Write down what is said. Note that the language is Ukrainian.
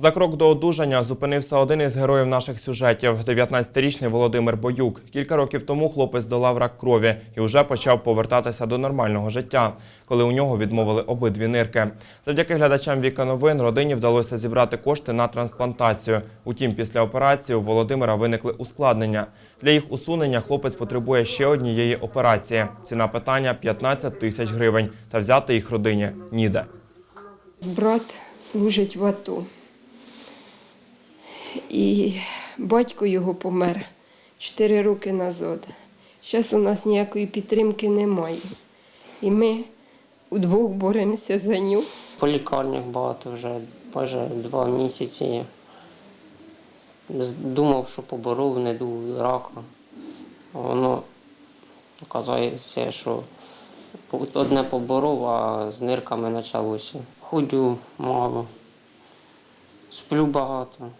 За крок до одужання зупинився один із героїв наших сюжетів – 19-річний Володимир Боюк. Кілька років тому хлопець долав рак крові і вже почав повертатися до нормального життя, коли у нього відмовили обидві нирки. Завдяки глядачам Віка новин родині вдалося зібрати кошти на трансплантацію. Утім, після операції у Володимира виникли ускладнення. Для їх усунення хлопець потребує ще однієї операції. Ціна питання – 15 тисяч гривень. Та взяти їх родині ніде. Брат служить в АТО. І батько його помер 4 роки назад. Зараз у нас ніякої підтримки немає. І ми удвох боремося за нього. По лікарнях багато вже, майже два місяці. Думав, що поборов недуг рака. А Воно оказується, що одне поборов, а з нирками почалося. Ходю мало, сплю багато.